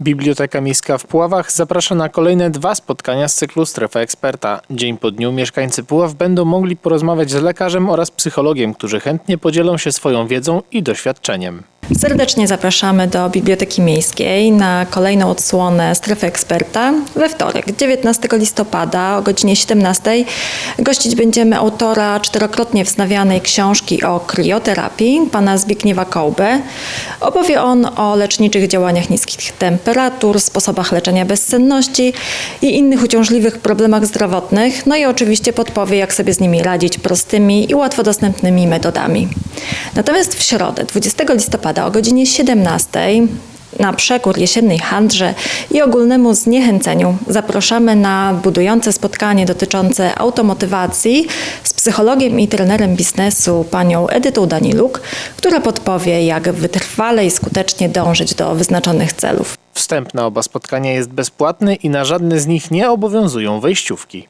Biblioteka Miejska w Puławach zaprasza na kolejne dwa spotkania z cyklu Strefa Eksperta. Dzień po dniu mieszkańcy Puław będą mogli porozmawiać z lekarzem oraz psychologiem, którzy chętnie podzielą się swoją wiedzą i doświadczeniem. Serdecznie zapraszamy do Biblioteki Miejskiej na kolejną odsłonę Strefy Eksperta we wtorek, 19 listopada o godzinie 17. Gościć będziemy autora czterokrotnie wznawianej książki o krioterapii, pana Zbigniewa Kołbę. Opowie on o leczniczych działaniach niskich temperatur, sposobach leczenia bezsenności i innych uciążliwych problemach zdrowotnych, no i oczywiście podpowie, jak sobie z nimi radzić prostymi i łatwo dostępnymi metodami. Natomiast w środę, 20 listopada o godzinie 17 na przekór jesiennej handrze i ogólnemu zniechęceniu zapraszamy na budujące spotkanie dotyczące automotywacji z psychologiem i trenerem biznesu panią Edytą Daniluk, która podpowie, jak wytrwale i skutecznie dążyć do wyznaczonych celów. Wstęp na oba spotkania jest bezpłatny i na żadne z nich nie obowiązują wejściówki.